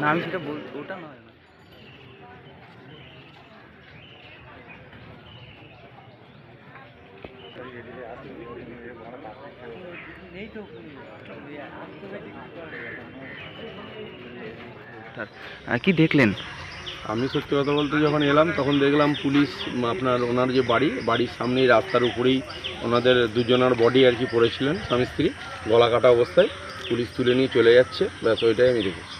না আমি সেটা বল ওটা নয়। কি দেখলেন? আমি সত্যি কথা বলতে যখন এলাম তখন দেখলাম পুলিশ আপনার ওনার যে বাড়ি বাড়ির সামনেই রাস্তার উপরেই ওনাদের দুজনার বডি আর কি পড়েছিলেন স্বামী স্ত্রী গলা কাটা অবস্থায়। পুলিশ তুলে নিয়ে চলে যাচ্ছে। ব্যাস ওইটাই আমি দেখেছি।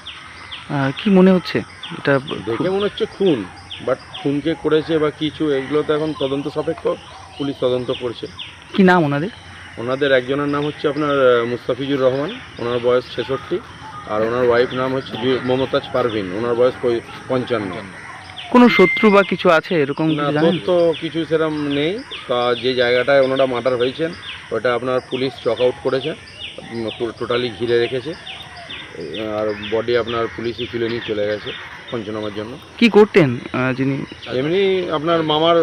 কি মনে হচ্ছে? এটা দেখে মনে হচ্ছে খুন বাট খুনকে করেছে বা কিছু এগুলো তো এখন তদন্ত সাপেক্ষ। পুলিশ তদন্ত করছে। কি নাম ওনাদের? ওনাদের একজনের নাম হচ্ছে আপনার মুস্তাফিজুর রহমান। ওনার বয়স ছেষট্টি। আর ওনার ওয়াইফ নাম হচ্ছে মমতাজ পারভিন। ওনার বয়স পঞ্চান্ন। কোনো শত্রু বা কিছু আছে এরকম জানেন? কিছু সেরকম নেই। তা যে জায়গাটায় ওনারা মার্ডার হয়েছেন ওটা আপনার পুলিশ চক আউট করেছে। টোটালি ঘিরে রেখেছে। আর বডি আপনার পুলিশই তুলে নিয়ে চলে গেছে পঞ্চনামার জন্য। কি করতেন যিনি এমনি আপনার মামার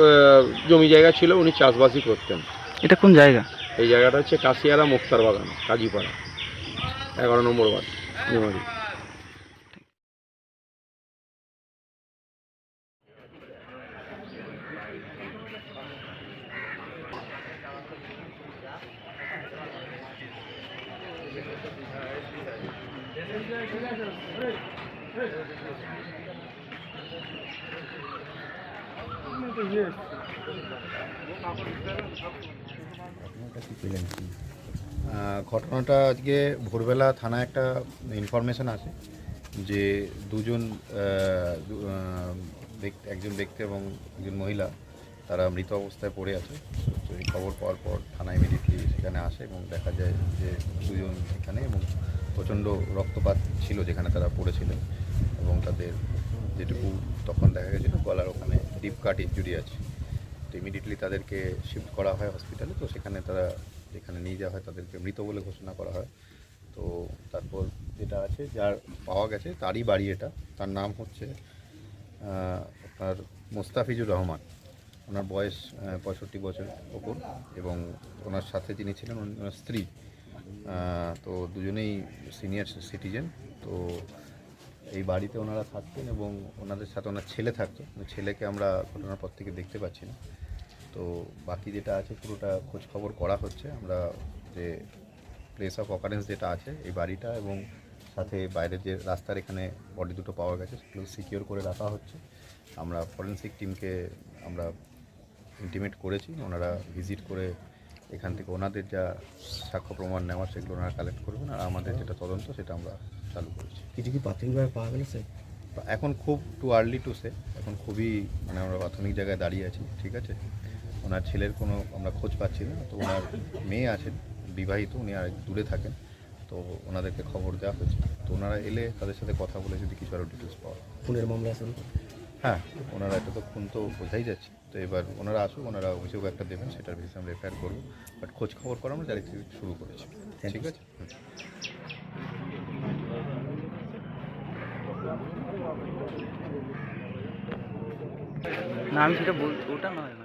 জমি জায়গা ছিল উনি চাষবাসই করতেন। এটা কোন জায়গা? এই জায়গাটা হচ্ছে কাশিয়ারা মুক্তার বাগান কাজীপাড়া। এগারো নম্বর ওয়ার্ড নিমারি ঘটনাটা আজকে ভোরবেলা থানায় একটা ইনফরমেশন আছে যে দুজন একজন ব্যক্তি এবং একজন মহিলা তারা মৃত অবস্থায় পড়ে আছে। এই খবর পাওয়ার পর থানা ইমিডিয়েটলি সেখানে আসে এবং দেখা যায় যে দুজন এখানে এবং প্রচণ্ড রক্তপাত ছিল যেখানে তারা পড়েছিলেন এবং তাদের যেটুকু তখন দেখা গেছিল গলার ওখানে ডিপ কাট ইঞ্জুরি আছে। তো ইমিডিয়েটলি তাদেরকে শিফট করা হয় হসপিটালে তো সেখানে তারা যেখানে নিয়ে যাওয়া হয় তাদেরকে মৃত বলে ঘোষণা করা হয়। তো তারপর যেটা আছে, যার পাওয়া গেছে তারই বাড়ি এটা। তার নাম হচ্ছে আপনার মোস্তাফিজুর রহমান। ওনার বয়স পঁয়ষট্টি বছর ওপর এবং ওনার সাথে যিনি ছিলেন ওনার স্ত্রী। তো দুজনেই সিনিয়র সিটিজেন তো এই বাড়িতে ওনারা থাকতেন এবং ওনাদের সাথে ওনার ছেলে থাকতো। ছেলেকে আমরা ঘটনার পর থেকে দেখতে পাচ্ছি না। তো বাকি যেটা আছে, পুরোটা খোঁজ খবর করা হচ্ছে। আমরা যে প্লেস অফ অকারেন্স যেটা আছে, এই বাড়িটা এবং সাথে বাইরের যে রাস্তার এখানে বডি দুটো পাওয়া গেছে, সেগুলো সিকিওর করে রাখা হচ্ছে। আমরা ফরেন্সিক টিমকে আমরা ইন্টিমেট করেছি ওনারা ভিজিট করে এখান থেকে ওনাদের যা সাক্ষ্য প্রমাণ নেওয়ার সেগুলো ওনারা কালেক্ট করবেন আর আমাদের যেটা তদন্ত সেটা আমরা চালু করেছি। কিছু কি প্রাথমিকভাবে পাওয়া গেল স্যার এখন খুব টু আর্লি টু সে এখন খুবই মানে আমরা প্রাথমিক জায়গায় দাঁড়িয়ে আছি ঠিক আছে? ওনার ছেলের কোনো আমরা খোঁজ পাচ্ছি না তো ওনার মেয়ে আছেন বিবাহিত উনি আর দূরে থাকেন তো ওনাদেরকে খবর দেওয়া হয়েছে। তো ওনারা এলে তাদের সাথে কথা বলে যদি কিছু আরও ডিটেলস পাওয়া। খুনের মামলা শুরু হ্যাঁ ওনারা এটা তো খুন তো বোঝাই যাচ্ছে। তো এবার ওনারা আসুক ওনারা অভিযোগ একটা দেবেন সেটার বিষয়ে আমরা রেফার করব। বাট খোঁজ খবর করা আমরা ডাইরেক্ট শুরু করেছি। ঠিক আছে? না আমি সেটা বল ওটা নয় না।